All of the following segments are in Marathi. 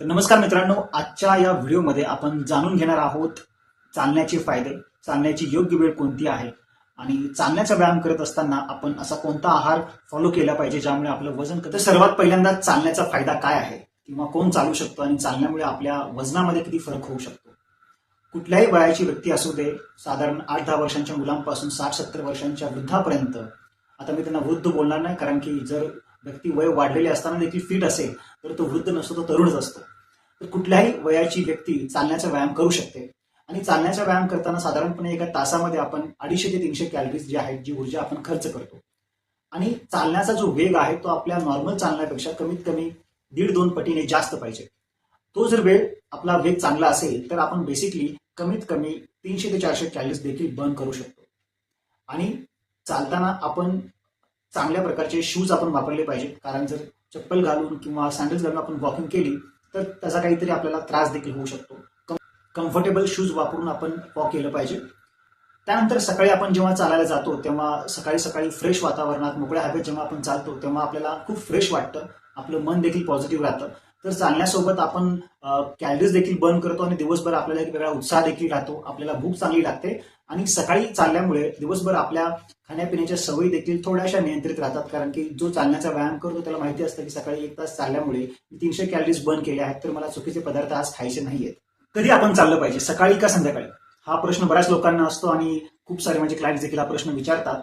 तर नमस्कार मित्रांनो आजच्या या व्हिडिओमध्ये आपण जाणून घेणार आहोत चालण्याचे फायदे चालण्याची योग्य वेळ कोणती आहे आणि चालण्याचा व्यायाम करत असताना आपण असा कोणता आहार फॉलो केला पाहिजे ज्यामुळे आपलं वजन तर सर्वात पहिल्यांदा चालण्याचा फायदा काय आहे किंवा कोण चालू शकतो आणि चालण्यामुळे आपल्या वजनामध्ये किती फरक होऊ शकतो? कुठल्याही वयाची व्यक्ती असू दे साधारण आठ दहा वर्षांच्या मुलांपासून साठ सत्तर वर्षांच्या वृद्धापर्यंत आता मी त्यांना वृद्ध बोलणार नाही कारण की जर व्यक्ती वय वाढलेले असताना देखील फिट असेल तर तो वृद्ध नसतो तो तरुणच असतो. तर कुठल्याही वयाची व्यक्ती चालण्याचा व्यायाम करू शकते. आणि चालण्याचा व्यायाम करताना साधारणपणे एका तासामध्ये आपण अडीचशे ते तीनशे कॅलरीज जी आहेत जी ऊर्जा आपण खर्च करतो. आणि चालण्याचा जो वेग आहे तो आपल्या नॉर्मल चालण्यापेक्षा कमीत कमी दीड दोन पटीने जास्त पाहिजे. तो जर वेळ आपला वेग चांगला असेल तर आपण बेसिकली कमीत कमी तीनशे ते चारशे कॅलरीज देखील बर्न करू शकतो. आणि चालताना आपण चांगल्या प्रकारचे शूज आपण वापरले पाहिजेत. कारण जर चप्पल घालून किंवा सँडल्स घालून आपण वॉकिंग केली तर त्याचा काहीतरी आपल्याला त्रास देखील होऊ शकतो. कम्फर्टेबल शूज वापरून आपण वॉक केलं पाहिजे. त्यानंतर सकाळी आपण जेव्हा चालायला जातो तेव्हा सकाळी सकाळी फ्रेश वातावरणात मोकळ्या हवेत जेव्हा आपण चालतो तेव्हा आपल्याला खूप फ्रेश वाटतं. आपलं मन देखील पॉझिटिव्ह राहतं. तर चालण्यासोबत आपण कॅलरीज देखील बर्न करतो आणि दिवसभर आपल्याला एक वेगळा उत्साह देखील राहतो. आपल्याला भूक चांगली लागते आणि सकाळी चालल्यामुळे दिवसभर आपल्या खाण्यापिण्याच्या सवयी देखील थोड्याशा नियंत्रित राहतात. कारण की जो चालण्याचा व्यायाम करतो त्याला माहिती असतं की सकाळी एक तास चालल्यामुळे मी तीनशे कॅलरीज बर्न केले आहेत तर मला चुकीचे पदार्थ आज खायचे नाहीयेत. कधी आपण चाललं पाहिजे? सकाळी का संध्याकाळी? हा प्रश्न बऱ्याच लोकांना असतो आणि खूप सारे माझे क्लायंट देखील हा प्रश्न विचारतात.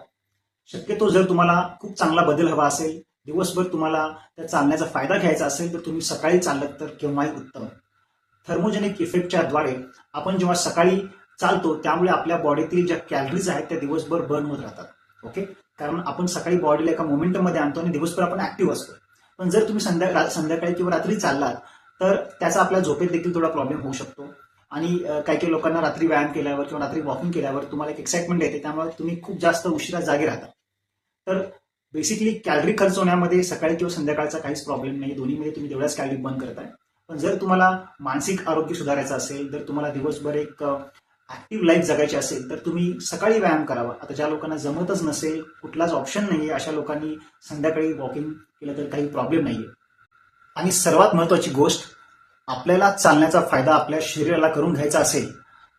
शक्यतो जर तुम्हाला खूप चांगला बदल हवा असेल दिवसभर तुम्हाला त्या चालण्याचा फायदा घ्यायचा असेल तर तुम्ही सकाळी चाललं तर केव्हाही उत्तम. थर्मोजेनिक इफेक्टच्या द्वारे आपण जेव्हा सकाळी चालतो त्यामुळे आपल्या बॉडीतील ज्या कॅलरीज आहेत त्या दिवसभर बर्न होत राहतात. ओके कारण आपण सकाळी बॉडीला एका मोमेंटमध्ये आणतो आणि दिवसभर आपण ऍक्टिव्ह असतो. पण जर तुम्ही संध्या संध्याकाळी किंवा रात्री चाललात तर त्याचा आपल्या झोपेत देखील थोडा प्रॉब्लेम होऊ शकतो. आणि काही काही लोकांना रात्री व्यायाम केल्यावर किंवा रात्री वॉकिंग केल्यावर तुम्हाला एक एक्साइटमेंट येते त्यामुळे तुम्ही खूप जास्त उशिरा जागे राहता. तर बेसिकली कॅलरी खर्च होण्यामध्ये सकाळी किंवा संध्याकाळचा काहीच प्रॉब्लेम नाही दोन्हीमध्ये तुम्ही तेवढ्याच कॅलरी बंद करताय. पण जर तुम्हाला मानसिक आरोग्य सुधारायचं असेल जर तुम्हाला दिवसभर एक ऍक्टिव्ह लाईफ जगायची असेल तर तुम्ही सकाळी व्यायाम करावा. आता ज्या लोकांना जमतच नसेल कुठलाच ऑप्शन नाहीये अशा लोकांनी संध्याकाळी वॉकिंग केलं तर काही प्रॉब्लेम नाहीये. आणि सर्वात महत्वाची गोष्ट आपल्याला चालण्याचा फायदा आपल्या शरीराला करून घ्यायचा असेल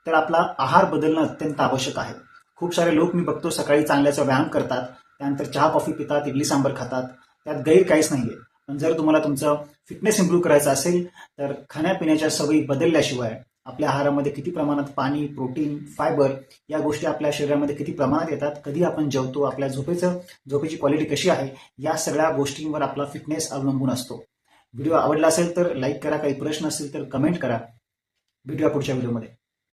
तर आपला आहार बदलणं अत्यंत आवश्यक आहे. खूप सारे लोक मी बघतो सकाळी चांगल्याचा व्यायाम करतात. त्यानंतर चहा कॉफी पितात इडली सांबर खातात. त्यात गैर काहीच नाहीये. पण जर तुम्हाला तुमचं फिटनेस इम्प्रूव्ह करायचं असेल तर खाण्यापिण्याच्या सवयी बदलल्याशिवाय आपल्या आहारामध्ये किती प्रमाणात पाणी प्रोटीन फायबर या गोष्टी आपल्या शरीरामध्ये किती प्रमाणात येतात कधी आपण जेवतो आपल्या झोपेचं झोपेची क्वालिटी कशी आहे या सगळ्या गोष्टींवर आपला फिटनेस अवलंबून असतो. व्हिडिओ आवडला असेल तर लाईक करा. काही प्रश्न असतील तर कमेंट करा. भेटूया पुढच्या व्हिडिओमध्ये.